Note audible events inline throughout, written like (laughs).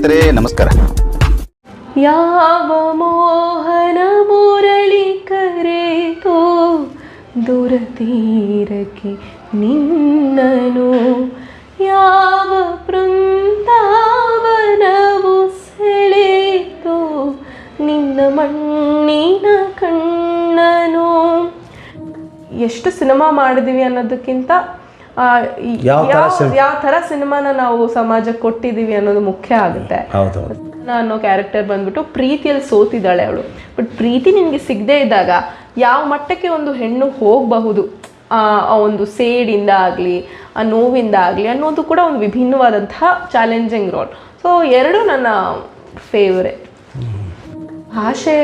ಸ್ನೇಹಿತರೆ, ನಮಸ್ಕಾರ. ಯಾವ ಮೋಹನ ಮುರಳಿ ಕರೆತೋ ದೂರ ತೀರಕ್ಕೆ ನಿನ್ನನು. ಯಾವ ಬೃಂದಾವನವು ಸೆಳೆತೋ, ನಿನ್ನ ಮಣ್ಣಿನ ಕಣ್ಣನು. ಎಷ್ಟು ಸಿನಿಮಾ ಮಾಡಿದೀವಿ ಅನ್ನೋದಕ್ಕಿಂತ ಯಾವ ತರ ಸಿನಿಮಾನ ನಾವು ಸಮಾಜಕ್ಕೆ ಕೊಟ್ಟಿದ್ದೀವಿ ಅನ್ನೋದು ಮುಖ್ಯ ಆಗುತ್ತೆ. ಅನ್ನೋ ಕ್ಯಾರೆಕ್ಟರ್ ಬಂದ್ಬಿಟ್ಟು ಪ್ರೀತಿಯಲ್ಲಿ ಸೋತಿದ್ದಾಳೆ ಅವಳು. ಬಟ್ ಪ್ರೀತಿ ನಿನಗೆ ಸಿಗದೇ ಇದ್ದಾಗ ಯಾವ ಮಟ್ಟಕ್ಕೆ ಒಂದು ಹೆಣ್ಣು ಹೋಗಬಹುದು? ಆ ಒಂದು ಸೇಡಿಂದ ಆಗಲಿ ಆ ನೋವಿಂದ ಆಗಲಿ ಅನ್ನೋದು ಕೂಡ ಒಂದು ವಿಭಿನ್ನವಾದಂತಹ ಚಾಲೆಂಜಿಂಗ್ ರೋಲ್ ಸೊ ಎರಡು ನನ್ನ ಫೇವ್ರೆಟ್ ಭಾಷೆ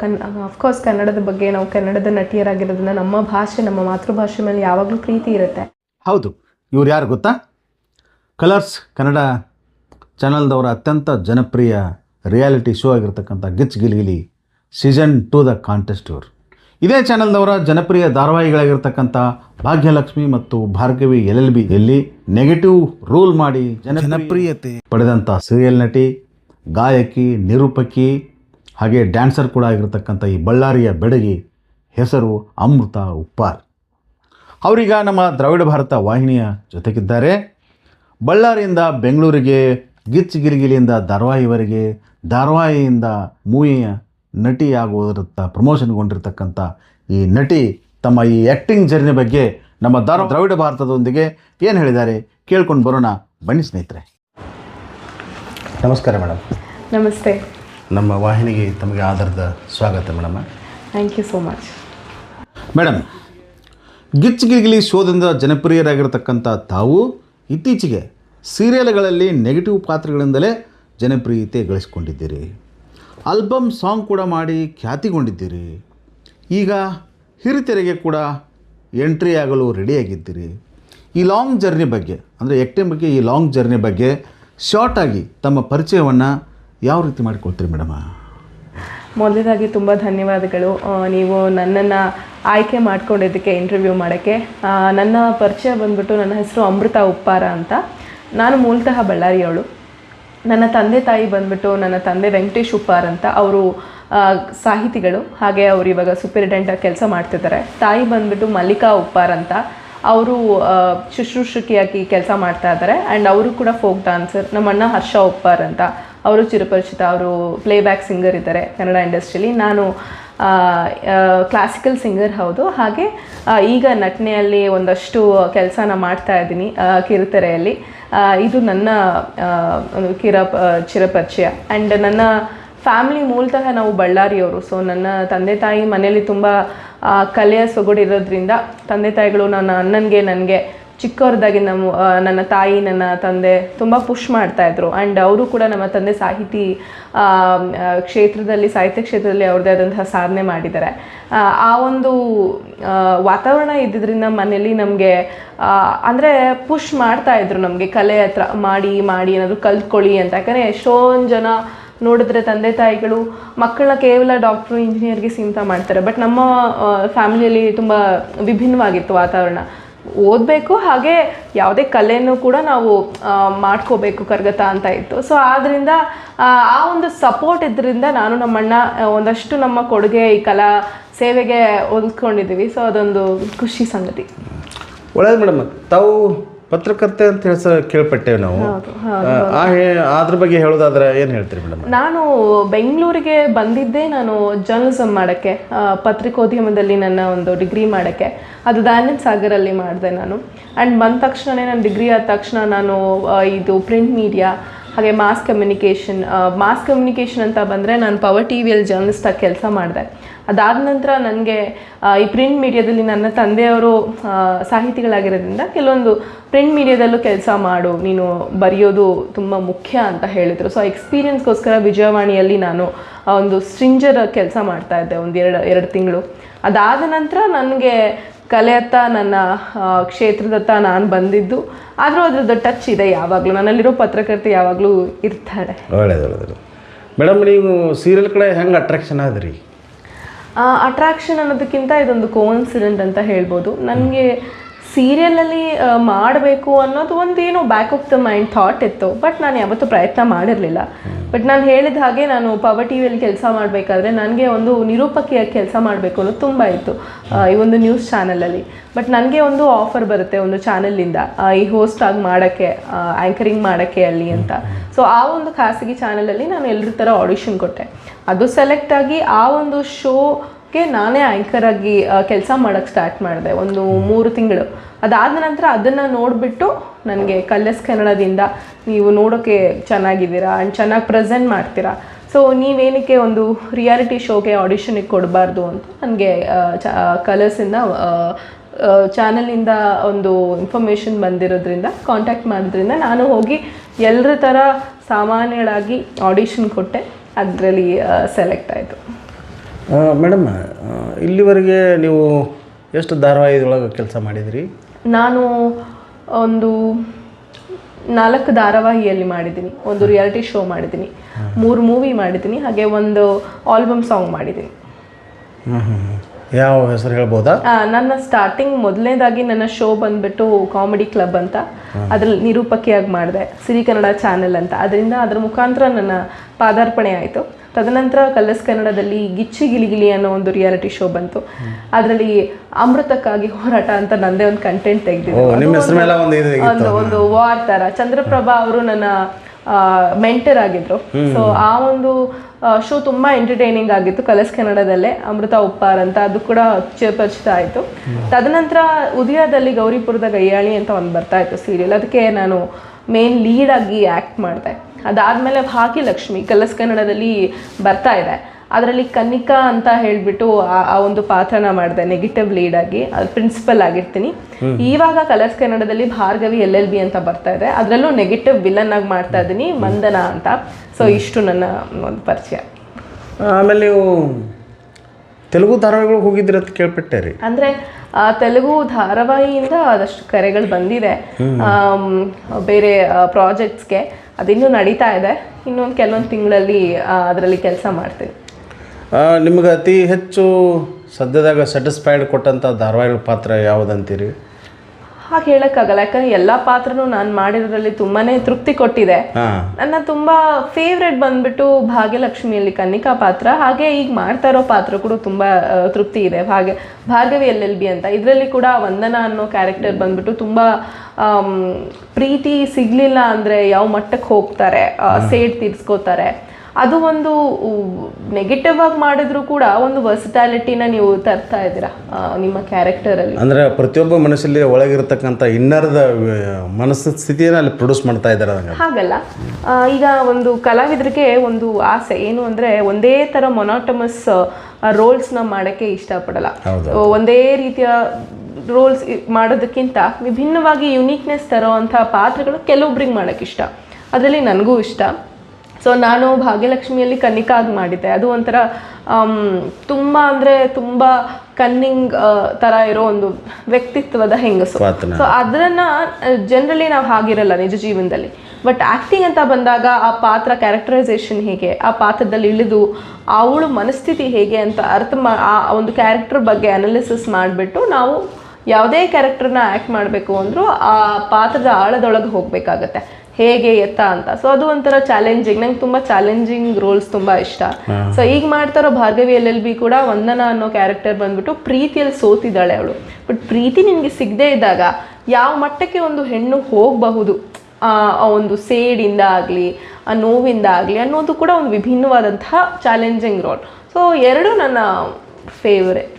ಕನ್ ಅಫ್ಕೋರ್ಸ್ ಕನ್ನಡದ ಬಗ್ಗೆ ನಾವು ಕನ್ನಡದ ನಟಿಯರಾಗಿರೋದ್ರಿಂದ ನಮ್ಮ ಭಾಷೆ ನಮ್ಮ ಮಾತೃಭಾಷೆ ಮೇಲೆ ಯಾವಾಗಲೂ ಪ್ರೀತಿ ಇರುತ್ತೆ. ಹೌದು. ಇವ್ರು ಯಾರು ಗೊತ್ತಾ? ಕಲರ್ಸ್ ಕನ್ನಡ ಚಾನಲ್ದವರ ಅತ್ಯಂತ ಜನಪ್ರಿಯ ರಿಯಾಲಿಟಿ ಶೋ ಆಗಿರ್ತಕ್ಕಂಥ Gicchi Giligili season two the contest ಇವರು. ಇದೇ ಚಾನಲ್ದವರ ಜನಪ್ರಿಯ ಧಾರಾವಾಹಿಗಳಾಗಿರ್ತಕ್ಕಂಥ ಭಾಗ್ಯಲಕ್ಷ್ಮಿ ಮತ್ತು ಭಾರ್ಗವಿ ಎಲ್ ಎಲ್ ಬಿಯಲ್ಲಿ ನೆಗೆಟಿವ್ ರೂಲ್ ಮಾಡಿ ಜನಪ್ರಿಯತೆ. ಪಡೆದಂಥ ಸೀರಿಯಲ್ ನಟಿ ಗಾಯಕಿ ನಿರೂಪಕಿ ಹಾಗೆ ಡ್ಯಾನ್ಸರ್ ಕೂಡ ಆಗಿರ್ತಕ್ಕಂಥ ಈ ಬಳ್ಳಾರಿಯ ಬೆಡಗಿ ಹೆಸರು ಅಮೃತ ಉಪ್ಪಾರ್. ಅವರೀಗ ನಮ್ಮ ದ್ರಾವಿಡ ಭಾರತ ವಾಹಿನಿಯ ಜೊತೆಗಿದ್ದಾರೆ. ಬಳ್ಳಾರಿಯಿಂದ ಬೆಂಗಳೂರಿಗೆ ಗಿಚ್ ಗಿರಿಗಿಲಿಯಿಂದ ಧಾರವಾಹಿವರೆಗೆ ಧಾರವಾಹಿಯಿಂದ ಮೂವಿಯ ನಟಿಯಾಗುವುದರತ್ತ ಪ್ರಮೋಷನ್ಗೊಂಡಿರ್ತಕ್ಕಂಥ ಈ ನಟಿ ತಮ್ಮ ಈ ಆ್ಯಕ್ಟಿಂಗ್ ಜರ್ನಿ ಬಗ್ಗೆ ನಮ್ಮ ಧಾರ ದ್ರಾವಿಡ ಭಾರತದೊಂದಿಗೆ ಏನು ಹೇಳಿದ್ದಾರೆ ಕೇಳ್ಕೊಂಡು ಬರೋಣ. ಬನ್ನಿ ಸ್ನೇಹಿತರೆ. ನಮಸ್ಕಾರ ಮೇಡಮ್. ನಮಸ್ತೆ. ನಮ್ಮ ವಾಹಿನಿಗೆ ತಮಗೆ ಆಧಾರದ ಸ್ವಾಗತ madam. Thank you so much. Madam Gicchi Giligili ಶೋದಿಂದ ಜನಪ್ರಿಯರಾಗಿರತಕ್ಕಂಥ ತಾವು ಇತ್ತೀಚೆಗೆ ಸೀರಿಯಲ್ಗಳಲ್ಲಿ ನೆಗೆಟಿವ್ ಪಾತ್ರಗಳಿಂದಲೇ ಜನಪ್ರಿಯತೆ ಗಳಿಸಿಕೊಂಡಿದ್ದೀರಿ. ಆಲ್ಬಮ್ ಸಾಂಗ್ ಕೂಡ ಮಾಡಿ ಖ್ಯಾತಿಗೊಂಡಿದ್ದೀರಿ. ಈಗ ಹಿರಿತೆರೆಗೆ ಕೂಡ ಎಂಟ್ರಿ ಆಗಲು ರೆಡಿಯಾಗಿದ್ದೀರಿ. ಈ ಲಾಂಗ್ ಜರ್ನಿ ಬಗ್ಗೆ, ಅಂದರೆ ಆ್ಯಕ್ಟಿಂಗ್ ಬಗ್ಗೆ ಈ ಲಾಂಗ್ ಜರ್ನಿ ಬಗ್ಗೆ ಶಾರ್ಟಾಗಿ ತಮ್ಮ ಪರಿಚಯವನ್ನು ಯಾವ ರೀತಿ ಮಾಡಿಕೊಳ್ತೀರಿ ಮೇಡಮ? ಮೊದಲದಾಗಿ ತುಂಬ ಧನ್ಯವಾದಗಳು. ನೀವು ನನ್ನನ್ನು ಆಯ್ಕೆ ಮಾಡ್ಕೊಂಡಿದ್ದಕ್ಕೆ ಇಂಟರ್ವ್ಯೂ ಮಾಡೋಕ್ಕೆ. ನನ್ನ ಪರಿಚಯ ಬಂದ್ಬಿಟ್ಟು ನನ್ನ ಹೆಸರು ಅಮೃತ ಉಪ್ಪಾರ ಅಂತ. ನಾನು ಮೂಲತಃ ಬಳ್ಳಾರಿಯವಳು. ನನ್ನ ತಂದೆ ತಾಯಿ ಬಂದ್ಬಿಟ್ಟು ನನ್ನ ತಂದೆ ವೆಂಕಟೇಶ್ ಉಪ್ಪಾರ್ ಅಂತ. ಅವರು ಸಾಹಿತಿಗಳು. ಹಾಗೆ ಅವರು ಇವಾಗ ಸೂಪರಿಟೆಂಟಾಗಿ ಕೆಲಸ ಮಾಡ್ತಿದ್ದಾರೆ. ತಾಯಿ ಬಂದ್ಬಿಟ್ಟು ಮಲ್ಲಿಕಾ ಉಪ್ಪಾರ್ ಅಂತ. ಅವರು ಶುಶ್ರೂಷಕಿಯಾಗಿ ಕೆಲಸ ಮಾಡ್ತಾ ಇದ್ದಾರೆ. ಆ್ಯಂಡ್ ಅವರು ಕೂಡ ಫೋಕ್ ಡಾನ್ಸರ್ ನಮ್ಮ ಅಣ್ಣ ಹರ್ಷ ಉಪ್ಪಾರ್ ಅಂತ. ಅವರು ಚಿರಪರಿಚಿತ, ಅವರು ಪ್ಲೇಬ್ಯಾಕ್ ಸಿಂಗರ್ ಇದ್ದಾರೆ ಕನ್ನಡ ಇಂಡಸ್ಟ್ರಿಯಲ್ಲಿ. ನಾನು ಕ್ಲಾಸಿಕಲ್ ಸಿಂಗರ್ ಹೌದು. ಹಾಗೆ ಈಗ ನಟನೆಯಲ್ಲಿ ಒಂದಷ್ಟು ಕೆಲಸನ ಮಾಡ್ತಾ ಇದ್ದೀನಿ ಕಿರುತೆರೆಯಲ್ಲಿ. ಇದು ನನ್ನ ಕಿರ ಚಿರಪರಿಚಯ. ಆ್ಯಂಡ್ ನನ್ನ ಫ್ಯಾಮಿಲಿ ಮೂಲತಃ ನಾವು ಬಳ್ಳಾರಿಯವರು. ಸೊ ನನ್ನ ತಂದೆ ತಾಯಿ ಮನೆಯಲ್ಲಿ ತುಂಬ ಕಲೆಯ ಸೊಗಡಿರೋದ್ರಿಂದ ತಂದೆ ತಾಯಿಗಳು ನನ್ನ ಅಣ್ಣನಿಗೆ, ನನಗೆ ಚಿಕ್ಕವ್ರದಾಗಿ ನಮ್ಮ ನನ್ನ ತಾಯಿ ನನ್ನ ತಂದೆ ತುಂಬ ಪುಷ್ ಮಾಡ್ತಾಯಿದ್ರು ಆ್ಯಂಡ್ ಅವರು ಕೂಡ ನಮ್ಮ ತಂದೆ ಸಾಹಿತಿ ಕ್ಷೇತ್ರದಲ್ಲಿ ಸಾಹಿತ್ಯ ಕ್ಷೇತ್ರದಲ್ಲಿ ಅವ್ರದ್ದೇ ಆದಂತಹ ಸಾಧನೆ ಮಾಡಿದ್ದಾರೆ. ಆ, ಒಂದು ವಾತಾವರಣ ಇದ್ದಿದ್ದರಿಂದ ಮನೇಲಿ ನಮಗೆ ಅಂದರೆ ಪುಷ್ ಮಾಡ್ತಾಯಿದ್ರು ನಮಗೆ. ಕಲೆ ಹತ್ರ ಮಾಡಿ ಮಾಡಿ ಏನಾದರೂ ಕಲ್ತ್ಕೊಳ್ಳಿ ಅಂತ. ಯಾಕಂದರೆ ಎಷ್ಟೊಂದು ಜನ ನೋಡಿದ್ರೆ ತಂದೆ ತಾಯಿಗಳು ಮಕ್ಕಳನ್ನ ಕೇವಲ ಡಾಕ್ಟ್ರು ಇಂಜಿನಿಯರ್ಗೆ ಸೀಮಿತ ಮಾಡ್ತಾರೆ. ಬಟ್ ನಮ್ಮ ಫ್ಯಾಮಿಲಿಯಲ್ಲಿ ತುಂಬ ವಿಭಿನ್ನವಾಗಿತ್ತು ವಾತಾವರಣ. ಓದಬೇಕು, ಹಾಗೆ ಯಾವುದೇ ಕಲೆನೂ ಕೂಡ ನಾವು ಮಾಡ್ಕೋಬೇಕು ಕರ್ಗತ ಅಂತ ಇತ್ತು. ಸೊ ಆದ್ದರಿಂದ ಆ ಒಂದು ಸಪೋರ್ಟ್ ಇದರಿಂದ ನಾನು ನಮ್ಮಣ್ಣ ಒಂದಷ್ಟು ನಮ್ಮ ಕೊಡುಗೆ ಈ ಕಲಾ ಸೇವೆಗೆ ಹೊಂದ್ಕೊಂಡಿದ್ದೀವಿ. ಸೊ ಅದೊಂದು ಖುಷಿ ಸಂಗತಿ. ಒಳ್ಳೇದು ಮೇಡಮ್. ತಾವು ಪತ್ರಕರ್ತೆ ಅಂತ ಹೇಳಿ ಕೇಳ್ಪಟ್ಟೇವೆ ನಾವು. ಆ ಅದ್ರ ಬಗ್ಗೆ ಹೇಳೋದಾದ್ರೆ ಏನು ಹೇಳ್ತೀರಿ ಮೇಡಮ್? ನಾನು ಬೆಂಗಳೂರಿಗೆ ಬಂದಿದ್ದೆ ನಾನು ಜರ್ನಲಿಸಮ್ ಮಾಡೋಕ್ಕೆ ಪತ್ರಿಕೋದ್ಯಮದಲ್ಲಿ ನನ್ನ ಒಂದು ಡಿಗ್ರಿ ಮಾಡೋಕ್ಕೆ. ಅದು ದಯಾನಂದ್ ಸಾಗರಲ್ಲಿ ಮಾಡಿದೆ ನಾನು. ಆ್ಯಂಡ್ ಬಂದ ತಕ್ಷಣವೇ ನಾನು ಡಿಗ್ರಿ ಆದ ತಕ್ಷಣ ನಾನು ಇದು ಪ್ರಿಂಟ್ ಮೀಡಿಯಾ ಹಾಗೆ ಮಾಸ್ ಕಮ್ಯುನಿಕೇಷನ್ ಮಾಸ್ ಕಮ್ಯುನಿಕೇಷನ್ ಅಂತ ಬಂದರೆ ನಾನು ಪವರ್ ಟಿ ವಿಯಲ್ಲಿ ಜರ್ನಲಿಸ್ಟಾಗಿ ಕೆಲಸ ಮಾಡಿದೆ. ಅದಾದ ನಂತರ ನನಗೆ ಈ ಪ್ರಿಂಟ್ ಮೀಡಿಯಾದಲ್ಲಿ ನನ್ನ ತಂದೆಯವರು ಸಾಹಿತಿಗಳಾಗಿರೋದ್ರಿಂದ ಕೆಲವೊಂದು ಪ್ರಿಂಟ್ ಮೀಡಿಯಾದಲ್ಲೂ ಕೆಲಸ ಮಾಡು, ನೀನು ಬರೆಯೋದು ತುಂಬ ಮುಖ್ಯ ಅಂತ ಹೇಳಿದರು. ಸೊ ಎಕ್ಸ್ಪೀರಿಯನ್ಸ್ಗೋಸ್ಕರ ವಿಜಯವಾಣಿಯಲ್ಲಿ ನಾನು ಒಂದು ಸ್ಟ್ರಿಂಜರ್ ಕೆಲಸ ಮಾಡ್ತಾ ಇದ್ದೆ ಒಂದು ಎರಡು ಎರಡು ತಿಂಗಳು. ಅದಾದ ನಂತರ ನನಗೆ ಕಲೆಯತ್ತ ನನ್ನ ಕ್ಷೇತ್ರದತ್ತ ನಾನು ಬಂದಿದ್ದು. ಆದರೂ ಅದರದ್ದು ಟಚ್ ಇದೆ ಯಾವಾಗಲೂ, ನನ್ನಲ್ಲಿರೋ ಪತ್ರಕರ್ತೆ ಯಾವಾಗಲೂ ಇರ್ತಾರೆ. ಮೇಡಮ್, ನೀವು ಸೀರಿಯಲ್ ಕಡೆ ಹೆಂಗೆ ಅಟ್ರಾಕ್ಷನ್ ಆದ್ರಿ? ಅಟ್ರಾಕ್ಷನ್ ಅನ್ನೋದಕ್ಕಿಂತ ಇದೊಂದು ಕೋಇನ್ಸಿಡೆಂಟ್ ಅಂತ ಹೇಳ್ಬೋದು. ನನಗೆ ಸೀರಿಯಲಲ್ಲಿ ಮಾಡಬೇಕು ಅನ್ನೋದು ಒಂದೇನು back of the mind thought ಇತ್ತು. ಬಟ್ ನಾನು ಯಾವತ್ತೂ ಪ್ರಯತ್ನ ಮಾಡಿರಲಿಲ್ಲ. ಬಟ್ ನಾನು ಹೇಳಿದ ಹಾಗೆ ನಾನು ಪವರ್ ಟಿ ವಿಯಲ್ಲಿ ಕೆಲಸ ಮಾಡಬೇಕಾದ್ರೆ ನನಗೆ ಒಂದು ನಿರೂಪಕಿಯಾಗಿ ಕೆಲಸ ಮಾಡಬೇಕು ಅನ್ನೋದು ತುಂಬ ಇತ್ತು ಈ ಒಂದು ನ್ಯೂಸ್ ಚಾನಲಲ್ಲಿ ಬಟ್ ನನಗೆ ಒಂದು ಆಫರ್ ಬರುತ್ತೆ ಒಂದು ಚಾನಲಿಂದ ಈ ಹೋಸ್ಟ್ ಆಗಿ ಮಾಡೋಕ್ಕೆ ಆ್ಯಂಕರಿಂಗ್ ಮಾಡೋಕ್ಕೆ ಅಲ್ಲಿ ಅಂತ. ಸೊ ಆ ಒಂದು ಖಾಸಗಿ ಚಾನಲಲ್ಲಿ ನಾನು ಎಲ್ಲರ ಥರ ಆಡಿಷನ್ ಕೊಟ್ಟೆ. ಅದು ಸೆಲೆಕ್ಟ್ ಆಗಿ ಆ ಒಂದು ಶೋಗೆ ನಾನೇ ಆ್ಯಂಕರ್ ಆಗಿ ಕೆಲಸ ಮಾಡೋಕ್ಕೆ ಸ್ಟಾರ್ಟ್ ಮಾಡಿದೆ. ಒಂದು ಮೂರು ತಿಂಗಳು. ಅದಾದ ನಂತರ ಅದನ್ನು ನೋಡಿಬಿಟ್ಟು ನನಗೆ ಕಲ್ಲಸ್ ಕನ್ನಡದಿಂದ ನೀವು ನೋಡೋಕ್ಕೆ ಚೆನ್ನಾಗಿದ್ದೀರಾ ಆ್ಯಂಡ್ ಚೆನ್ನಾಗಿ ಪ್ರೆಸೆಂಟ್ ಮಾಡ್ತೀರಾ. ಸೊ ನೀವೇನಕ್ಕೆ ಒಂದು ರಿಯಾಲಿಟಿ ಶೋಗೆ ಆಡಿಷನಿಗೆ ಕೊಡಬಾರ್ದು ಅಂತ ನನಗೆ ಕಲರ್ಸಿಂದ ಚಾನಲಿಂದ ಒಂದು ಇನ್ಫಾರ್ಮೇಷನ್ ಬಂದಿರೋದ್ರಿಂದ ಕಾಂಟ್ಯಾಕ್ಟ್ ಮಾಡೋದ್ರಿಂದ ನಾನು ಹೋಗಿ ಎಲ್ಲರ ಥರ ಸಾಮಾನ್ಯಳಾಗಿ ಆಡಿಷನ್ ಕೊಟ್ಟೆ. ಅದರಲ್ಲಿ ಸೆಲೆಕ್ಟ್ ಆಯಿತು. ಮೇಡಮ್ ಇಲ್ಲಿವರೆಗೆ ನೀವು ಎಷ್ಟು ಧಾರಾವಾಹಿದೊಳಗೆ ಕೆಲಸ ಮಾಡಿದಿರಿ? ನಾನು ಒಂದು ನಾಲ್ಕು ಧಾರಾವಾಹಿಯಲ್ಲಿ ಮಾಡಿದ್ದೀನಿ. ಒಂದು ರಿಯಾಲಿಟಿ ಶೋ ಮಾಡಿದ್ದೀನಿ. ಮೂರು ಮೂವಿ ಮಾಡಿದ್ದೀನಿ. ಹಾಗೆ ಒಂದು ಆಲ್ಬಮ್ ಸಾಂಗ್ ಮಾಡಿದ್ದೀನಿ. ಹ್ಞೂ ಹ್ಞೂ ಯಾವ ಹೆಸರು ಹೇಳ್ಬೋದಾ? ನನ್ನ ಸ್ಟಾರ್ಟಿಂಗ್ ಮೊದಲನೇದಾಗಿ ನನ್ನ ಶೋ ಬಂದ್ಬಿಟ್ಟು ಕಾಮಿಡಿ ಕ್ಲಬ್ ಅಂತ. ಅದ್ರಲ್ಲಿ ನಿರೂಪಕಿಯಾಗಿ ಮಾಡಿದೆ ಸಿರಿ ಕನ್ನಡ ಚಾನೆಲ್ ಅಂತ. ಅದರಿಂದ ಅದರ ಮುಖಾಂತರ ನನ್ನ ಪಾದಾರ್ಪಣೆ ಆಯಿತು. ತದನಂತರ ಕಲರ್ಸ್ ಕನ್ನಡದಲ್ಲಿ ಗಿಚ್ಚಿ ಗಿಲಿಗಿಲಿ ಅನ್ನೋ ಒಂದು ರಿಯಾಲಿಟಿ ಶೋ ಬಂತು. ಅದರಲ್ಲಿ ಅಮೃತಕ್ಕಾಗಿ ಹೋರಾಟ ಅಂತ ನಂದೇ ಒಂದು ಕಂಟೆಂಟ್ ತೆಗೆದಿದ್ದೆ ಒಂದು ವಾರ್ ಥರ ಚಂದ್ರಪ್ರಭಾ ಅವರು ನನ್ನ ಮೆಂಟರ್ ಆಗಿದ್ರು. ಸೊ ಆ ಒಂದು ಶೋ ತುಂಬಾ ಎಂಟರ್ಟೈನಿಂಗ್ ಆಗಿತ್ತು ಕಲರ್ಸ್ ಕನ್ನಡದಲ್ಲೇ. ಅಮೃತ ಉಪ್ಪಾರ್ ಅಂತ ಅದು ಕೂಡ ಚಿರಪರಿಚಿತ ಆಯಿತು. ತದನಂತರ ಉದಯದಲ್ಲಿ ಗೌರಿಪುರದ ಗಯ್ಯಾಳಿ ಅಂತ ಒಂದು ಬರ್ತಾ ಇತ್ತು ಸೀರಿಯಲ್ ಅದಕ್ಕೆ ನಾನು ಮೇನ್ ಲೀಡ್ ಆಗಿ ಆ್ಯಕ್ಟ್ ಮಾಡಿದೆ. ಅದಾದಮೇಲೆ ಭಾಗ್ಯಲಕ್ಷ್ಮಿ ಕಲರ್ಸ್ ಕನ್ನಡದಲ್ಲಿ ಬರ್ತಾ ಇದೆ. ಅದರಲ್ಲಿ ಕನಿಕಾ ಅಂತ ಹೇಳಿಬಿಟ್ಟು ಆ ಒಂದು ಪಾತ್ರನ ಮಾಡಿದೆ ನೆಗೆಟಿವ್ ಲೀಡ್ ಆಗಿ ಅದು ಪ್ರಿನ್ಸಿಪಲ್ ಆಗಿರ್ತೀನಿ. ಇವಾಗ ಕಲರ್ಸ್ ಕನ್ನಡದಲ್ಲಿ ಭಾರ್ಗವಿ ಎಲ್ ಎಲ್ ಬಿ ಅಂತ ಬರ್ತಾ ಇದೆ. ಅದರಲ್ಲೂ ನೆಗೆಟಿವ್ ವಿಲನ್ ಆಗಿ ಮಾಡ್ತಾ ಇದ್ದೀನಿ ಮಂದನ ಅಂತ. ಸೊ ಇಷ್ಟು ನನ್ನ ಒಂದು ಪರಿಚಯ. ಆಮೇಲೆ ನೀವು ತೆಲುಗು ಧಾರಾವಾಹಿಗಳು ಹೋಗಿದ್ರೆ ಅಂತ ಕೇಳ್ಪಟ್ಟೆ ರೀ. ಅಂದ್ರೆ ಆ, ತೆಲುಗು ಧಾರಾವಾಹಿಯಿಂದ ಅದಷ್ಟು ಕರೆಗಳು ಬಂದಿದೆ. ಬೇರೆ ಪ್ರಾಜೆಕ್ಟ್ಸ್ಗೆ ಅದಿನ್ನೂ ನಡೀತಾ ಇದೆ. ಇನ್ನೊಂದು ಕೆಲವೊಂದು ತಿಂಗಳಲ್ಲಿ ಅದರಲ್ಲಿ ಕೆಲಸ ಮಾಡ್ತೀನಿ. ನಿಮ್ಗೆ ಅತಿ ಹೆಚ್ಚು ಸದ್ಯದಾಗ ಸ್ಯಾಟಿಸ್ಫೈಡ್ ಕೊಟ್ಟಂಥ ಧಾರಾವಾಹಿಗಳ ಪಾತ್ರ ಯಾವುದಂತೀರಿ? ಹಾಗೆ ಹೇಳೋಕ್ಕಾಗಲ್ಲ ಯಾಕಂದ್ರೆ ಎಲ್ಲ ಪಾತ್ರನೂ ನಾನು ಮಾಡಿರೋದ್ರಲ್ಲಿ ತುಂಬಾನೇ ತೃಪ್ತಿ ಕೊಟ್ಟಿದೆ. ನನ್ನ ತುಂಬಾ ಫೇವ್ರೆಟ್ ಬಂದ್ಬಿಟ್ಟು ಭಾಗ್ಯಲಕ್ಷ್ಮಿಯಲ್ಲಿ ಕನ್ನಿಕಾ ಪಾತ್ರ ಹಾಗೆ ಈಗ ಮಾಡ್ತಾ ಇರೋ ಪಾತ್ರ ಕೂಡ ತುಂಬಾ ತೃಪ್ತಿ ಇದೆ. ಹಾಗೆ ಭಾಗ್ಯವಿ ಎಲ್ ಎಲ್ ಬಿ ಅಂತ ಇದರಲ್ಲಿ ಕೂಡ ವಂದನಾ ಅನ್ನೋ ಕ್ಯಾರೆಕ್ಟರ್ ಬಂದ್ಬಿಟ್ಟು ತುಂಬಾ ಪ್ರೀತಿ ಸಿಗ್ಲಿಲ್ಲ ಅಂದ್ರೆ ಯಾವ ಮಟ್ಟಕ್ಕೆ ಹೋಗ್ತಾರೆ ಸೇಡ್ ತೀರ್ಸ್ಕೋತಾರೆ. ಅದು ಒಂದು ನೆಗೆಟಿವ್ ಆಗಿ ಮಾಡಿದ್ರು ಕೂಡ ಒಂದು ವರ್ಸಿಟಾಲಿಟಿನ ನೀವು ತರ್ತಾ ಇದ್ದೀರಾ ನಿಮ್ಮ ಕ್ಯಾರೆಕ್ಟರಲ್ಲಿ ಅಂದ್ರೆ ಪ್ರತಿಯೊಬ್ಬ ಮನಸ್ಸಲ್ಲಿ ಒಳಗಿರತಕ್ಕಂತ ಇನ್ನರ್ದ ಮನಸ್ಸು ಸ್ಥಿತಿಯನ್ನು ಅಲ್ಲಿ ಪ್ರೊಡ್ಯೂಸ್ ಮಾಡ್ತಾ ಇದ್ದಾರೆ ಹಾಗಲ್ಲ. ಈಗ ಒಂದು ಕಲಾವಿದರಿಗೆ ಒಂದು ಆಸೆ ಏನು ಅಂದ್ರೆ ಒಂದೇ ತರ ಮೊನಾಟಮಸ್ ರೋಲ್ಸ್ನ ಮಾಡೋಕ್ಕೆ ಇಷ್ಟಪಡಲ್ಲ. ಒಂದೇ ರೀತಿಯ ರೋಲ್ಸ್ ಮಾಡೋದಕ್ಕಿಂತ ವಿಭಿನ್ನವಾಗಿ ಯುನೀಕ್ನೆಸ್ ತರೋವಂಥ ಪಾತ್ರಗಳು ಕೆಲವೊಬ್ರಿಗೆ ಮಾಡೋಕ್ಕೆ ಇಷ್ಟ. ಅದರಲ್ಲಿ ನನಗೂ ಇಷ್ಟ. ಸೊ ನಾನು ಭಾಗ್ಯಲಕ್ಷ್ಮಿಯಲ್ಲಿ ಕನ್ನಿಕಾಗಿ ಮಾಡಿದ್ದೆ. ಅದು ಒಂಥರ ತುಂಬ ಅಂದರೆ ತುಂಬ ಕನ್ನಿಂಗ್ ಥರ ಇರೋ ಒಂದು ವ್ಯಕ್ತಿತ್ವದ ಹೆಂಗಸು. ಸೊ ಅದನ್ನು ಜನರಲಿ ನಾವು ಹಾಗಿರಲ್ಲ ನಿಜ ಜೀವನದಲ್ಲಿ. ಬಟ್ ಆ್ಯಕ್ಟಿಂಗ್ ಅಂತ ಬಂದಾಗ ಆ ಪಾತ್ರ ಕ್ಯಾರೆಕ್ಟರೈಸೇಷನ್ ಹೇಗೆ ಆ ಪಾತ್ರದಲ್ಲಿ ಇಳಿದು ಅವಳು ಮನಸ್ಥಿತಿ ಹೇಗೆ ಅಂತ ಅರ್ಥ ಮಾ ಆ ಒಂದು ಕ್ಯಾರೆಕ್ಟರ್ ಬಗ್ಗೆ ಅನಾಲಿಸಿಸ್ ಮಾಡಿಬಿಟ್ಟು ನಾವು ಯಾವುದೇ ಕ್ಯಾರೆಕ್ಟರ್ನ ಆ್ಯಕ್ಟ್ ಮಾಡಬೇಕು ಅಂದರೂ ಆ ಪಾತ್ರದ ಆಳದೊಳಗೆ ಹೋಗಬೇಕಾಗತ್ತೆ. ಹೇಗೆ ಎತ್ತ ಅಂತ. ಸೊ ಅದು ಒಂಥರ ಚಾಲೆಂಜಿಂಗ್ ನಂಗೆ ತುಂಬ ಚಾಲೆಂಜಿಂಗ್ ರೋಲ್ಸ್ ತುಂಬ ಇಷ್ಟ. ಸೊ ಈಗ ಮಾಡ್ತಾರೋ ಭಾರ್ಗವಿ ಎಲ್ ಎಲ್ ಬಿ ಕೂಡ ವಂದನ ಅನ್ನೋ ಕ್ಯಾರೆಕ್ಟರ್ ಬಂದ್ಬಿಟ್ಟು ಪ್ರೀತಿಯಲ್ಲಿ ಸೋತಿದ್ದಾಳೆ ಅವಳು. ಬಟ್ ಪ್ರೀತಿ ನಿನಗೆ ಸಿಗದೇ ಇದ್ದಾಗ ಯಾವ ಮಟ್ಟಕ್ಕೆ ಒಂದು ಹೆಣ್ಣು ಹೋಗಬಹುದು? ಆ ಆ ಒಂದು ಸೇಡಿಂದ ಆಗಲಿ ಆ ನೋವಿಂದ ಆಗಲಿ ಅನ್ನೋದು ಕೂಡ ಒಂದು ವಿಭಿನ್ನವಾದಂತಹ ಚಾಲೆಂಜಿಂಗ್ ರೋಲ್ ಸೊ ಎರಡು ನನ್ನ ಫೇವ್ರೆಟ್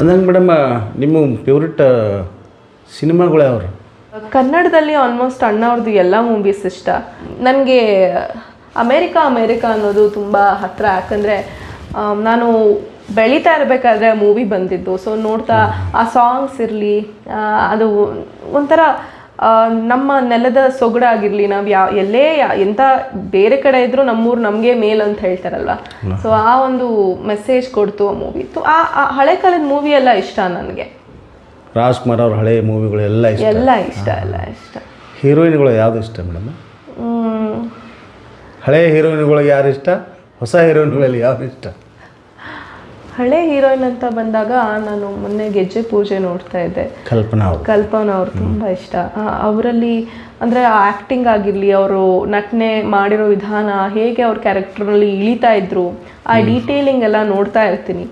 ಅಂದಂಗೆ ಮೇಡಮ್ ನಿಮ್ಮ ಫೇವ್ರೆಟ್ ಸಿನಿಮಾಗಳು ಯಾವ್ರು? ಕನ್ನಡದಲ್ಲಿ ಆಲ್ಮೋಸ್ಟ್ ಅಣ್ಣವ್ರದ್ದು ಎಲ್ಲ ಮೂವೀಸ್ ಇಷ್ಟ. ನನಗೆ ಅಮೇರಿಕಾ ಅಮೇರಿಕಾ ಅನ್ನೋದು ತುಂಬ ಹತ್ತಿರ ಯಾಕಂದರೆ ನಾನು ಬೆಳೀತಾ ಇರಬೇಕಾದ್ರೆ ಮೂವಿ ಬಂದಿದ್ದು. ಸೊ ನೋಡ್ತಾ ಆ ಸಾಂಗ್ಸ್ ಇರಲಿ ಅದು ಒಂಥರ ನಮ್ಮ ನೆಲದ ಸೊಗಡಾಗಿರಲಿ. ನಾವು ಯಾವ ಎಲ್ಲೇ ಎಂಥ ಬೇರೆ ಕಡೆ ಇದ್ದರೂ ನಮ್ಮೂರು ನಮಗೆ ಮೇಲ್ ಅಂತ ಹೇಳ್ತಾರಲ್ವ? ಸೊ ಆ ಒಂದು ಮೆಸೇಜ್ ಕೊಡ್ತು ಆ ಮೂವಿ ಸೊ ಆ ಹಳೆ ಕಾಲದ ಮೂವಿ ಎಲ್ಲ ಇಷ್ಟ ನನಗೆ. ರಾಜ್ಕುಮಾರ್ ಅವ್ರ ಹಳೆಯ ಮೂವಿಗಳು ಎಲ್ಲ ಇಷ್ಟ. ಎಲ್ಲ ಇಷ್ಟ ಎಲ್ಲ ಇಷ್ಟ. ಹೀರೋಯಿನ್ಗಳು ಯಾವುದು ಇಷ್ಟ ಮೇಡಮ್? ಹಳೆಯ ಹೀರೋಯಿನ್ಗಳಿಗೆ ಯಾರು ಇಷ್ಟ? ಹೊಸ ಹೀರೋಯಿನ್ಗಳಲ್ಲಿ ಯಾರು ಇಷ್ಟ? ಹಳೆ ಹೀರೋಯಿನ್ ಅಂತ ಬಂದಾಗ ನಾನು ಮೊನ್ನೆ ಗೆಜ್ಜೆ ಪೂಜೆ ನೋಡ್ತಾ ಇದ್ದೆ. ಕಲ್ಪನಾ ಅವರು. ಕಲ್ಪನಾ ಅವ್ರು ತುಂಬ ಇಷ್ಟ. ಅವರಲ್ಲಿ ಅಂದರೆ ಆ್ಯಕ್ಟಿಂಗ್ ಆಗಿರಲಿ ಅವರು ನಟನೆ ಮಾಡಿರೋ ವಿಧಾನ ಹೇಗೆ ಅವ್ರ ಕ್ಯಾರೆಕ್ಟರ್ನಲ್ಲಿ ಇಳಿತಾ ಇದ್ರು ಆ ಡೀಟೇಲಿಂಗ್ ಎಲ್ಲ ನೋಡ್ತಾ ಇರ್ತೀನಿ.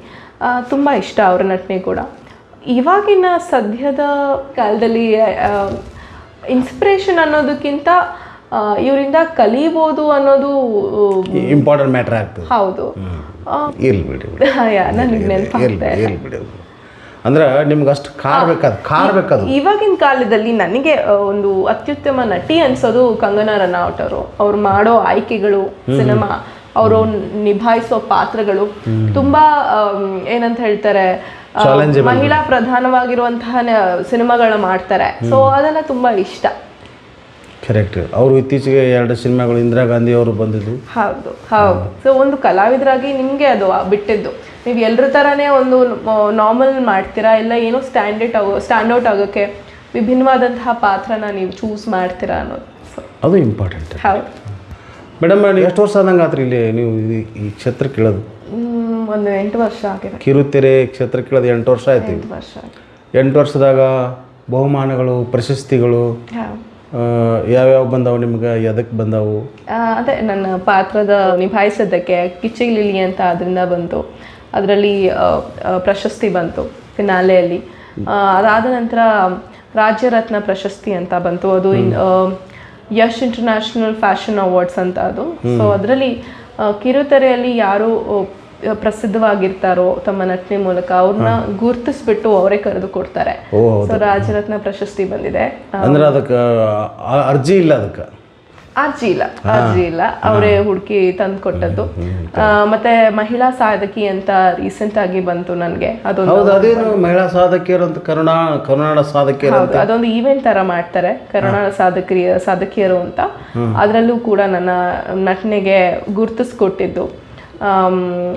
ತುಂಬ ಇಷ್ಟ ಅವರ ನಟನೆ ಕೂಡ. ಇವಾಗಿನ ಸದ್ಯದ ಕಾಲದಲ್ಲಿ ಇನ್ಸ್ಪಿರೇಷನ್ ಅನ್ನೋದಕ್ಕಿಂತ ಇವರಿಂದ ಕಲಿಬೋದು ಅನ್ನೋದು ಇಂಪಾರ್ಟೆಂಟ್ ಮ್ಯಾಟರ್ ಆಗ್ತದೆ. ಹೌದು. ಇರ್ಲಿ ಬಿಡಿ. ನನಗೆ ನೆನಪಾಗ್ತಾ ಇಲ್ಲ. ಅಂದ್ರೆ ನಿಮ್ಗೆ ಅಷ್ಟು ಕಾರ್ಬೇಕದು ಕಾರ್ಬೇಕದು ಇವಾಗಿನ ಕಾಲದಲ್ಲಿ ನನಗೆ ಒಂದು ಅತ್ಯುತ್ತಮ ನಟಿ ಅನ್ಸೋದು ಕಂಗನಾ ರನೌಟ್ ಅವರು. ಅವ್ರು ಮಾಡೋ ಆಯ್ಕೆಗಳು ಸಿನಿಮಾ ಅವರು ನಿಭಾಯಿಸೋ ಪಾತ್ರಗಳು ತುಂಬಾ ಏನಂತ ಹೇಳ್ತಾರೆ ಮಹಿಳಾ ಪ್ರಧಾನವಾಗಿರುವಂತಹ ಸಿನಿಮಾಗಳನ್ನ ಮಾಡ್ತಾರೆ. ಸೊ ಅದೆಲ್ಲ ತುಂಬಾ ಇಷ್ಟ. ಕರೆಕ್ಟ್ ಅವರು ಇತ್ತೀಚೆಗೆ ಎರಡು ಸಿನಿಮಾಗಳು ಇಂದಿರಾ ಗಾಂಧಿ ಅವರು ಬಂದಿದ್ದು. ಹೌದು ಹೌದು. ಸೊ ಒಂದು ಕಲಾವಿದರಾಗಿ ನಿಮಗೆ ಅದು ಬಿಟ್ಟಿದ್ದು. ನೀವು ಎಲ್ಲರ ಥರನೇ ಒಂದು ನಾರ್ಮಲ್ ಮಾಡ್ತೀರಾ? ಇಲ್ಲ ಏನೋ ಸ್ಟ್ಯಾಂಡರ್ಡ್ ಆಗೋ ಸ್ಟ್ಯಾಂಡೌಟ್ ಔಟ್ ಆಗೋಕ್ಕೆ ವಿಭಿನ್ನವಾದಂತಹ ಪಾತ್ರನ ನೀವು ಚೂಸ್ ಮಾಡ್ತೀರಾ ಅನ್ನೋದು. ಸೊ ಅದು ಇಂಪಾರ್ಟೆಂಟ್ ಹೌದು. ಮೇಡಮ್ ಎಷ್ಟು ವರ್ಷ ಆದಂಗೆ ಆದ್ರೆ ಇಲ್ಲಿ ನೀವು ಈ- ಕ್ಷೇತ್ರ ಹ್ಮ್, ಒಂದು ಎಂಟು ವರ್ಷ ಆಗಿದೆ. ಕಿರುತೆರೆ ಕ್ಷೇತ್ರಕ್ಕೆ ಇಳಿದು ಎಂಟು ವರ್ಷ ಆಯ್ತು ಎಂಟು ವರ್ಷ ಆಗಿದೆ ಎಂಟು ವರ್ಷದಾಗ ಬಹುಮಾನಗಳು ಪ್ರಶಸ್ತಿಗಳು ಹೌದು. ಆ, ಯಾವ್ಯಾವ ಬಂದಾವು ನಿಮ್ಗೆ ಎದಕ್ಕೆ ಬಂದಾವು? ಆ, ಅದೇ ನನ್ನ ಪಾತ್ರದ ನಿಭಾಯಿಸಿದ್ದಕ್ಕೆ ಕಿಚ್ಚಿಲಿಲಿ ಅಂತ ಅದರಿಂದ ಬಂತು. ಅದರಲ್ಲಿ ಪ್ರಶಸ್ತಿ ಬಂತು ಫಿನಾಲೆಯಲ್ಲಿ. ಅದಾದ ನಂತರ ರಾಜ್ಯರತ್ನ ಪ್ರಶಸ್ತಿ ಅಂತ ಬಂತು. ಅದು ಇನ್- ಆ, ಯಶ್ ಇಂಟರ್ನ್ಯಾಷನಲ್ ಫ್ಯಾಷನ್ ಅವಾರ್ಡ್ಸ್ ಅಂತ ಅದು. ಸೊ ಅದರಲ್ಲಿ ಕಿರುತೆರೆಯಲ್ಲಿ ಯಾರು ಆ, ಪ್ರಸಿದ್ಧವಾಗಿರ್ತಾರೋ ತಮ್ಮ ನಟನೆ ಮೂಲಕ ಅವ್ರನ್ನ ಗುರ್ತಿಸ್ಬಿಟ್ಟು ಅವರೇ ಕರೆದು ಕೊಡ್ತಾರೆ. ರಾಜರತ್ನ ಸೊ ರಾಜರತ್ನ ಪ್ರಶಸ್ತಿ ಬಂದಿದೆ. ಅಂದ್ರೆ ಅದಕ್ಕೆ ಅರ್ಜಿ ಇಲ್ಲ ಅದಕ್ಕೆ? ಅರ್ಜಿ ಇಲ್ಲ ಅರ್ಜಿ ಇಲ್ಲ. ಅವರೇ ಹುಡುಕಿ ತಂದು ಕೊಟ್ಟದ್ದು. ಮತ್ತೆ ಮಹಿಳಾ ಸಾಧಕಿ ಅಂತ ರೀಸೆಂಟ್ ಆಗಿ ಬಂತು ನನಗೆ. ಅದೊಂದು ಅದೇನು ಮಹಿಳಾ ಸಾಧಕಿಯರು ಅಂತ ಕರುಣಾ ಕರುನಾಡ ಸಾಧಕಿಯರು ಅದೊಂದು ಈವೆಂಟ್ ತರ ಮಾಡ್ತಾರೆ ಕರುಣಾ ಸಾಧಕಿಯ ಸಾಧಕಿಯರು ಅಂತ. ಅದರಲ್ಲೂ ಕೂಡ ನನ್ನ ನಟನೆಗೆ ಗುರ್ತಿಸ್ಕೊಟ್ಟಿದ್ದು.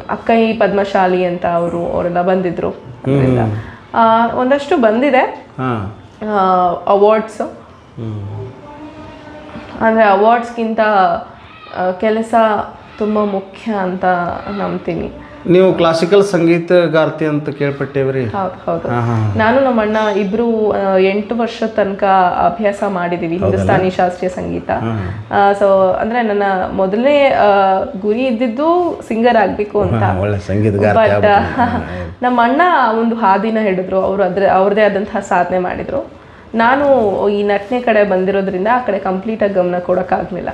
ಅಕ್ಕೈ ಪದ್ಮಶಾಲಿ ಅಂತ ಅವರು ಅವರೆಲ್ಲ ಬಂದಿದ್ರು ಅದ್ರಿಂದ. ಆ, ಒಂದಷ್ಟು ಬಂದಿದೆ. ಅವಾರ್ಡ್ಸು ಅಂದರೆ ಅವಾರ್ಡ್ಸ್ಗಿಂತ ಕೆಲಸ ತುಂಬ ಮುಖ್ಯ ಅಂತ ನಂಬ್ತೀನಿ. ನೀವು ಕ್ಲಾಸಿಕಲ್ ಸಂಗೀತಗಾರ್ತಿ ಅಂತ ಕೇಳ್ಪಟ್ಟೇವ್ರಿ? ಹೌದು ಹೌದು. ನಾನು ನಮ್ಮ ನಾನು ಇಬ್ರು ಎಂಟು ವರ್ಷ ತನಕ ಅಭ್ಯಾಸ ಮಾಡಿದೀವಿ ಹಿಂದೂಸ್ತಾನಿ ಶಾಸ್ತ್ರೀಯ ಸಂಗೀತ. ಸೊ ಅಂದ್ರೆ ನನ್ನ ಮೊದಲನೇ ಗುರಿ ಇದ್ದಿದ್ದು ಸಿಂಗರ್ ಆಗ್ಬೇಕು ಅಂತ. ಬಟ್ ನಮ್ಮ ಅಣ್ಣ ಒಂದು ಹಾದಿನ ಹಿಡಿದ್ರು ಅವರು ಅದ್ರ ಅವ್ರದೇ ಆದಂತಹ ಸಾಧನೆ ಮಾಡಿದ್ರು. ನಾನು ಈ ನಟನೆ ಕಡೆ ಬಂದಿರೋದ್ರಿಂದ ಆ ಕಡೆ ಕಂಪ್ಲೀಟ್ ಆಗಿ ಗಮನ ಕೊಡೋಕ್ಕಾಗಲಿಲ್ಲ.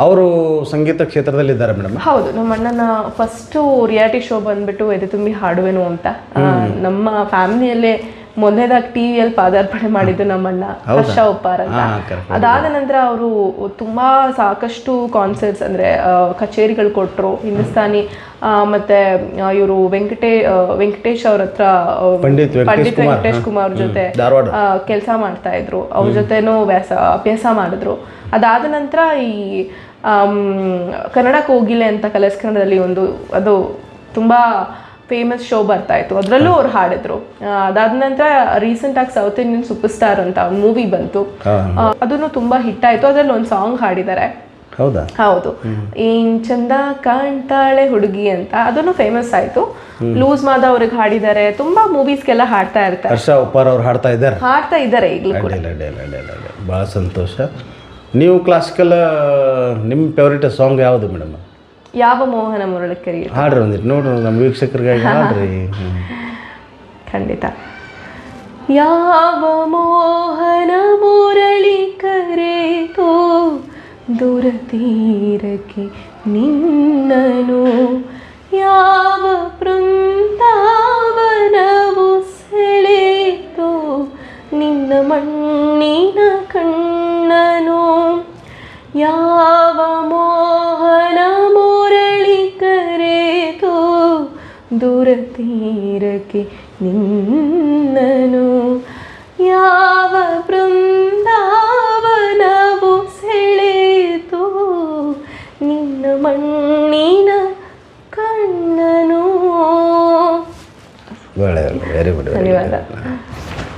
ಅವರು ಸಂಗೀತ ಕ್ಷೇತ್ರದಲ್ಲಿ ಇದ್ದಾರೆ ಮೇಡಮ್ ಹೌದು ನಮ್ಮ ಅಣ್ಣನ ಫಸ್ಟು ರಿಯಾಲಿಟಿ ಶೋ ಬಂದ್ಬಿಟ್ಟು ಎದೆ ತುಂಬಿ ಹಾಡುವೆನು ಅಂತ. ಆ, ನಮ್ಮ ಫ್ಯಾಮಿಲಿಯಲ್ಲೇ ಮೊದಲನೇದಾಗಿ ಟಿ ವಿಯಲ್ಲಿ ಪಾದಾರ್ಪಣೆ ಮಾಡಿದ್ದು ನಮ್ಮಣ್ಣ ಹರ್ಷ ಉಪ್ಪಾರ್ ಅಂತ. ಹಾಂ ಅದಾದ ನಂತರ ಅವರು ತುಂಬಾ ಸಾಕಷ್ಟು ಕಾನ್ಸರ್ಟ್ಸ್ ಅಂದ್ರೆ ಆ, ಕಚೇರಿಗಳು ಕೊಟ್ಟರು ಹಿಂದೂಸ್ತಾನಿ ಆ, ಮತ್ತೆ ಇವರು ವೆಂಕಟೇ ಆ, ವೆಂಕಟೇಶ್ ಅವ್ರ ಹತ್ರ ಆ, ಪಂಡಿತ್ ವೆಂಕಟೇಶ್ ಪಂಡಿತ್ ವೆಂಕಟೇಶ್ ಕುಮಾರ್ ಜೊತೆ ಧಾರವಾಡ. ಕೆಲಸ ಮಾಡ್ತಾ ಇದ್ರು. ಅವ್ರ ಜೊತೆನೂ ವ್ಯಾಸ ಅಭ್ಯಾಸ ಮಾಡಿದ್ರು. ಅದಾದ ನಂತರ ಈ ಕನ್ನಡ ಕೋಗಿಲೆ ಅಂತ ಕಲರ್ಸ್ ಕನ್ನಡದಲ್ಲಿ ಒಂದು ಅದು ತುಂಬಾ ಫೇಮಸ್ ಶೋ ಬರ್ತಾ ಇತ್ತು ಅದರಲ್ಲೂ ಅವ್ರು ಹಾಡಿದ್ರು. ಅದಾದ ನಂತರ ರೀಸೆಂಟ್ ಆಗಿ ಸೌತ್ ಇಂಡಿಯನ್ ಸೂಪರ್ ಸ್ಟಾರ್ ಅಂತ ಒಂದು ಮೂವಿ ಬಂತು. ಅದನ್ನು ತುಂಬಾ ಹಿಟ್ ಆಯ್ತು. ಅದ್ರಲ್ಲಿ ಒಂದು ಸಾಂಗ್ ಹಾಡಿದ್ದಾರೆ. ಹೌದಾ? ಹೌದು. ಏನ್ ಚಂದ ಕಾಣ್ತಾಳೆ ಹುಡುಗಿ ಅಂತ ಅದನ್ನು ಫೇಮಸ್ ಆಯ್ತು. ಲೂಸ್ ಮಾದ ಅವ್ರಿಗೆ ಹಾಡಿದ್ದಾರೆ. ತುಂಬಾ ಮೂವೀಸ್ಗೆಲ್ಲ ಹಾಡ್ತಾ ಇರ್ತಾರೆ. ಹರ್ಷ ಉಪ್ಪಾರ್ ಅವ್ರು ಹಾಡ್ತಾ ಇದ್ದಾರೆ? ಹಾಡ್ತಾ ಇದ್ದಾರೆ ಈಗಲೂ ಕೂಡ. ಭಾಳ ಸಂತೋಷ. ನೀವು ಕ್ಲಾಸಿಕಲ್ ನಿಮ್ಮ ಫೇವ್ರೇಟ್ ಸಾಂಗ್ ಯಾವುದು ಮೇಡಮ್ ಯಾವ ಮೋಹನ ಮುರಳಿ ಕರಿ ಹಾಡ್ರಿ ಒಂದಿಟ್ಟು ನೋಡ್ರಿ ನಮ್ಮ ವೀಕ್ಷಕರಿಗಾಗಿ ಹಾಡ್ರಿ. (laughs) ಖಂಡಿತ. ಯಾವ ಮೋಹನ ಮುರಳಿ ಕರೆತೋ ದೂರ ತೀರಕ್ಕೆ ನಿನ್ನನು ದೂರ ತೀರಕ್ಕೆ ನಿನ್ನನು. ಯಾವ ಬೃಂದಾವನವು ಸೆಳೆಯಿತು? ನಿನ್ನ ಮಣ್ಣಿನ ಕಣ್ಣನು. ವೆರಿ ಗುಡ್ ಧನ್ಯವಾದ.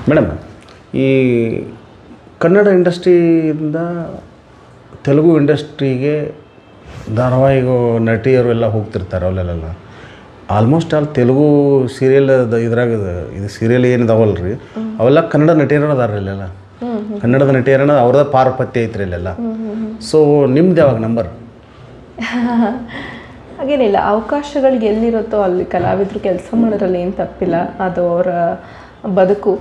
ಮೇಡಮ್ ಈ ಕನ್ನಡ ಇಂಡಸ್ಟ್ರಿಯಿಂದ ತೆಲುಗು ಇಂಡಸ್ಟ್ರಿಗೆ ಧಾರಾವಾಹಿಗೂ ನಟಿಯರು ಎಲ್ಲ ಹೋಗ್ತಿರ್ತಾರೆ ಅಲ್ಲೆಲ್ಲ ಆಲ್ಮೋಸ್ಟ್ ಆಲ್ ತೆಲುಗು ಸೀರಿಯಲ್ ಇದ್ರಾಗ ಇದು ಸೀರಿಯಲ್ ಏನು ರೀ ಅವೆಲ್ಲ ಕನ್ನಡ ನಟಿಯರ ಅದಾರ ಇಲ್ಲೆಲ್ಲ. ಕನ್ನಡದ ನಟಿಯರನ್ನ ಅವ್ರದ ಪಾರ್ಪತ್ಯ ಐತ್ರಿ ಇಲ್ಲೆಲ್ಲ. ಸೊ ನಿಮ್ದು ಯಾವಾಗ ನಂಬರ್ (laughs) ಹಾಗೇನಿಲ್ಲ ಅವಕಾಶಗಳು ಎಲ್ಲಿರುತ್ತೋ ಅಲ್ಲಿ ಕಲಾವಿದರು ಕೆಲಸ ಮಾಡೋದ್ರಲ್ಲಿ ಏನು ತಪ್ಪಿಲ್ಲ, ಅದು ಅವರ ಬದುಕು.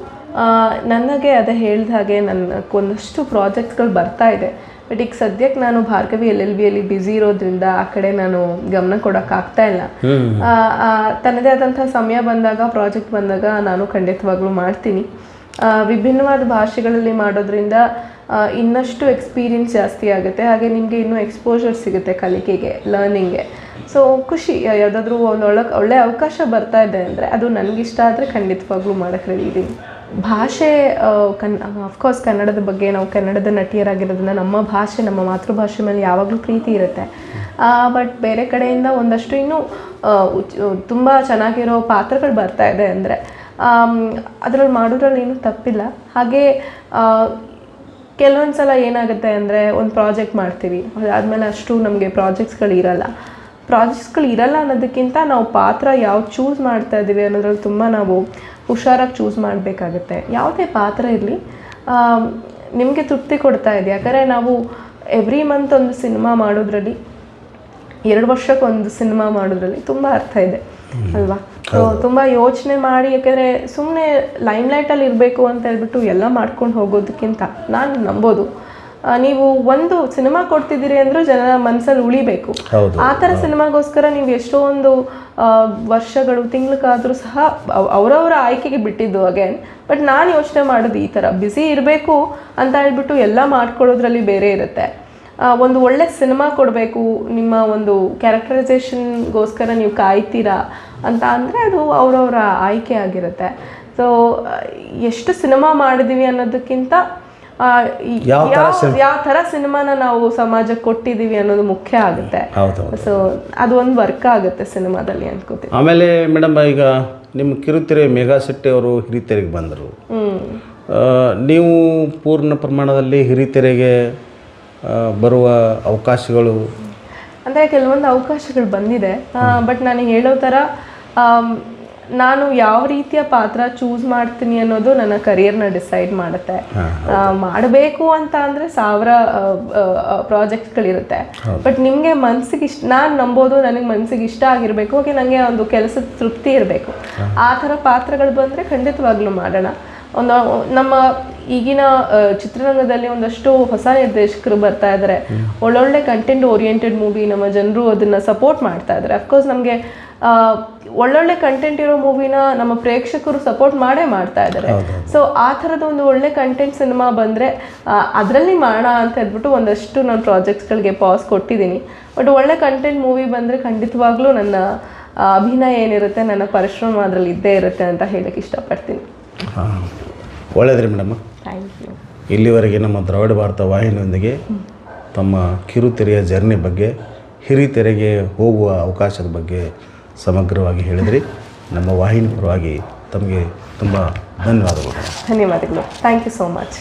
ನನಗೆ ಅದೇ ಹೇಳಿದ ಹಾಗೆ ನನ್ನ ಒಂದಷ್ಟು ಪ್ರಾಜೆಕ್ಟ್ಗಳು ಬರ್ತಾ ಇದೆ. ಬಟ್ ಈಗ ಸದ್ಯಕ್ಕೆ ನಾನು ಭಾರ್ಗವಿ ಎಲ್ ಎಲ್ ಬಿಯಲ್ಲಿ ಬ್ಯುಸಿ ಇರೋದ್ರಿಂದ ಆ ಕಡೆ ನಾನು ಗಮನ ಕೊಡೋಕ್ಕಾಗ್ತಾ ಇಲ್ಲ. ತನ್ನದೇ ಆದಂತಹ ಸಮಯ ಬಂದಾಗ ಪ್ರಾಜೆಕ್ಟ್ ಬಂದಾಗ ನಾನು ಖಂಡಿತವಾಗ್ಲೂ ಮಾಡ್ತೀನಿ. ಆ, ವಿಭಿನ್ನವಾದ ಭಾಷೆಗಳಲ್ಲಿ ಮಾಡೋದ್ರಿಂದ ಇನ್ನಷ್ಟು ಎಕ್ಸ್ಪೀರಿಯನ್ಸ್ ಜಾಸ್ತಿ ಆಗುತ್ತೆ. ಹಾಗೆ ನಿಮಗೆ ಇನ್ನೂ ಎಕ್ಸ್ಪೋಜರ್ ಸಿಗುತ್ತೆ ಕಲಿಕೆಗೆ ಲರ್ನಿಂಗ್ಗೆ ಸೊ ಖುಷಿ ಯಾವುದಾದ್ರೂ ಒಂದು ಒಳ್ಳೆ ಒಳ್ಳೆ ಅವಕಾಶ ಬರ್ತಾ ಇದೆ ಅಂದರೆ ಅದು ನನಗಿಷ್ಟ ಆದರೆ ಖಂಡಿತವಾಗ್ಲೂ ಮಾಡೋಕ್ಕೆ ರೆಡಿ ಇದ್ದೀನಿ ಭಾಷೆ ಕನ್ ಅಫ್ಕೋರ್ಸ್ ಕನ್ನಡದ ಬಗ್ಗೆ ನಾವು ಕನ್ನಡದ ನಟಿಯರಾಗಿರೋದ್ರಿಂದ ನಮ್ಮ ಭಾಷೆ, ನಮ್ಮ ಮಾತೃಭಾಷೆ ಮೇಲೆ ಯಾವಾಗಲೂ ಪ್ರೀತಿ ಇರುತ್ತೆ. ಬಟ್ ಬೇರೆ ಕಡೆಯಿಂದ ಒಂದಷ್ಟು ಇನ್ನೂ ತುಂಬ ಚೆನ್ನಾಗಿರೋ ಪಾತ್ರಗಳು ಬರ್ತಾ ಇದೆ ಅಂದರೆ ಅದರಲ್ಲಿ ಮಾಡೋದ್ರಲ್ಲಿ ಏನೂ ತಪ್ಪಿಲ್ಲ. ಹಾಗೆ ಕೆಲವೊಂದು ಸಲ ಏನಾಗುತ್ತೆ ಅಂದರೆ ಒಂದು ಪ್ರಾಜೆಕ್ಟ್ ಮಾಡ್ತೀವಿ. ಅದಾದಮೇಲೆ ಅಷ್ಟು ನಮಗೆ ಪ್ರಾಜೆಕ್ಟ್ಸ್ಗಳು ಇರಲ್ಲ. ಪ್ರಾಜೆಕ್ಟ್ಸ್ಗಳು ಇರಲ್ಲ ಅನ್ನೋದಕ್ಕಿಂತ ನಾವು ಪಾತ್ರ ಯಾವ ಚೂಸ್ ಮಾಡ್ತಾ ಇದ್ದೀವಿ ಅನ್ನೋದ್ರಲ್ಲಿ ತುಂಬ ನಾವು ಹುಷಾರಾಗಿ ಚೂಸ್ ಮಾಡಬೇಕಾಗುತ್ತೆ. ಯಾವುದೇ ಪಾತ್ರ ಇರಲಿ ನಿಮಗೆ ತೃಪ್ತಿ ಕೊಡ್ತಾ ಇದೆ. ಯಾಕಂದರೆ ನಾವು ಎವ್ರಿ ಮಂತ್ ಒಂದು ಸಿನಿಮಾ ಮಾಡೋದ್ರಲ್ಲಿ ಎರಡು ವರ್ಷಕ್ಕೆ ಒಂದು ಸಿನಿಮಾ ಮಾಡೋದ್ರಲ್ಲಿ ತುಂಬ ಅರ್ಥ ಇದೆ ಅಲ್ವಾ? ಸೊ ತುಂಬ ಯೋಚನೆ ಮಾಡಿ ಯಾಕಂದರೆ ಸುಮ್ಮನೆ ಲೈಮ್ಲೈಟಲ್ಲಿ ಇರಬೇಕು ಅಂತ ಹೇಳ್ಬಿಟ್ಟು ಎಲ್ಲ ಮಾಡ್ಕೊಂಡು ಹೋಗೋದಕ್ಕಿಂತ ನಾನು ನಂಬೋದು. ನೀವು ಒಂದು ಸಿನಿಮಾ ಕೊಡ್ತಿದ್ದೀರಿ ಅಂದ್ರೆ ಜನರ ಮನಸ್ಸಲ್ಲಿ ಉಳಿಬೇಕು. ಆ ತರ ಸಿನಿಮಾಗೋಸ್ಕರ ನೀವು ಎಷ್ಟೊಂದು ವರ್ಷಗಳು ತಿಂಗ್ಳಿಗಾದರೂ ಸಹ ಅವ್- ಅವರವರ ಆಯ್ಕೆಗೆ ಬಿಟ್ಟಿದ್ದು ಅಗೇನ್ ಬಟ್ ನಾನು ಯೋಚನೆ ಮಾಡೋದು ಈ ಥರ. ಬ್ಯುಸಿ ಇರಬೇಕು ಅಂತ ಹೇಳ್ಬಿಟ್ಟು ಎಲ್ಲ ಮಾಡ್ಕೊಳ್ಳೋದ್ರಲ್ಲಿ ಬೇರೆ ಇರುತ್ತೆ. ಒಂದು ಒಳ್ಳೆ ಸಿನಿಮಾ ಕೊಡಬೇಕು ನಿಮ್ಮ ಒಂದು ಕ್ಯಾರೆಕ್ಟರೈಸೇಷನ್ಗೋಸ್ಕರ ನೀವು ಕಾಯ್ತೀರಾ ಅಂತ ಅಂದರೆ ಅದು ಅವರವರ ಆಯ್ಕೆ ಆಗಿರುತ್ತೆ. ಸೊ ಎಷ್ಟು ಸಿನಿಮಾ ಮಾಡಿದೀವಿ ಅನ್ನೋದಕ್ಕಿಂತ ಯಾವ ತರ ಸಿನಿಮಾನ ನಾವು ಸಮಾಜಕ್ಕೆ ಕೊಟ್ಟಿದೀವಿ ಅನ್ನೋದು ಮುಖ್ಯ ಆಗುತ್ತೆ. ಹೌದು ಸೊ ಅದು ಒಂದು ವರ್ಕ್ ಆಗುತ್ತೆ ಸಿನಿಮಾದಲ್ಲಿ ಅನ್ಕೋತೀನಿ. ಆಮೇಲೆ ಮೇಡಮ್ ಈಗ ನಿಮ್ಮ ಕಿರುತೆರೆ ಮೇಘಾ ಶೆಟ್ಟಿ ಅವರು ಹಿರಿತೆರೆಗೆ ಬಂದರು. ನೀವು ಪೂರ್ಣ ಪ್ರಮಾಣದಲ್ಲಿ ಹಿರಿತೆರೆಗೆ ಬರುವ ಅವಕಾಶಗಳು? ಅಂದರೆ ಕೆಲವೊಂದು ಅವಕಾಶಗಳು ಬಂದಿದೆ. ಬಟ್ ನಾನು ಹೇಳೋ ಥರ ನಾನು ಯಾವ ರೀತಿಯ ಪಾತ್ರ ಚೂಸ್ ಮಾಡ್ತೀನಿ ಅನ್ನೋದು ನನ್ನ ಕರಿಯರ್ನ ಡಿಸೈಡ್ ಮಾಡುತ್ತೆ. ಮಾಡಬೇಕು ಅಂತ ಅಂದರೆ ಸಾವಿರ ಪ್ರಾಜೆಕ್ಟ್ಗಳಿರುತ್ತೆ ಬಟ್ ನಿಮಗೆ ಮನ್ಸಿಗೆ ಇಷ್ಟ ನಾನು ನಂಬೋದು ನನಗೆ ಮನ್ಸಿಗೆ ಇಷ್ಟ ಆಗಿರಬೇಕು ಹಾಗೆ ನನಗೆ ಒಂದು ಕೆಲಸದ ತೃಪ್ತಿ ಇರಬೇಕು. ಆ ಥರ ಪಾತ್ರಗಳು ಬಂದರೆ ಖಂಡಿತವಾಗ್ಲೂ ಮಾಡೋಣ. ಒಂದು ನಮ್ಮ ಈಗಿನ ಚಿತ್ರರಂಗದಲ್ಲಿ ಒಂದಷ್ಟು ಹೊಸ ನಿರ್ದೇಶಕರು ಬರ್ತಾ ಇದ್ದಾರೆ ಒಳ್ಳೊಳ್ಳೆ ಕಂಟೆಂಟ್ ಓರಿಯೆಂಟೆಡ್ ಮೂವಿ ನಮ್ಮ ಜನರು ಅದನ್ನ ಸಪೋರ್ಟ್ ಮಾಡ್ತಾ ಇದ್ದಾರೆ ಅಫ್ಕೋರ್ಸ್ ನಮಗೆ ಒಳ್ಳೊಳ್ಳೆ ಕಂಟೆಂಟ್ ಇರೋ ಮೂವಿನ ನಮ್ಮ ಪ್ರೇಕ್ಷಕರು ಸಪೋರ್ಟ್ ಮಾಡೇ ಮಾಡ್ತಾ ಇದ್ದಾರೆ ಸೊ ಆ ಥರದ ಒಂದು ಒಳ್ಳೆ ಕಂಟೆಂಟ್ ಸಿನಿಮಾ ಬಂದರೆ ಅದರಲ್ಲಿ ಮಾಡೋಣ ಅಂತ ಹೇಳ್ಬಿಟ್ಟು ಒಂದಷ್ಟು ನಾನು ಪ್ರಾಜೆಕ್ಟ್ಸ್ಗಳಿಗೆ ಪಾಸ್ ಕೊಟ್ಟಿದ್ದೀನಿ. ಬಟ್ ಒಳ್ಳೆ ಕಂಟೆಂಟ್ ಮೂವಿ ಬಂದರೆ ಖಂಡಿತವಾಗ್ಲೂ ನನ್ನ ಅಭಿನಯ ಏನಿರುತ್ತೆ ನನ್ನ ಪರಿಶ್ರಮ ಅದರಲ್ಲಿ ಇದ್ದೇ ಇರುತ್ತೆ ಅಂತ ಹೇಳಕ್ಕೆ ಇಷ್ಟಪಡ್ತೀನಿ. ಒಳ್ಳೇದ್ರಿ ಮೇಡಮ್. ಥ್ಯಾಂಕ್ ಯು ಇಲ್ಲಿವರೆಗೆ ನಮ್ಮ ದ್ರಾವಿಡ ಭಾರತ ವಾಹಿನಿಯೊಂದಿಗೆ ತಮ್ಮ ಕಿರುತೆರೆಯ ಜರ್ನಿ ಬಗ್ಗೆ ಹಿರಿತೆರೆಗೆ ಹೋಗುವ ಅವಕಾಶದ ಬಗ್ಗೆ ಸಮಗ್ರವಾಗಿ ಹೇಳಿದ್ರಿ. ನಮ್ಮ ವಾಹಿನಿ ಪರವಾಗಿ ತಮಗೆ ತುಂಬ ಧನ್ಯವಾದಗಳು. ಧನ್ಯವಾದಗಳು. Thank you so much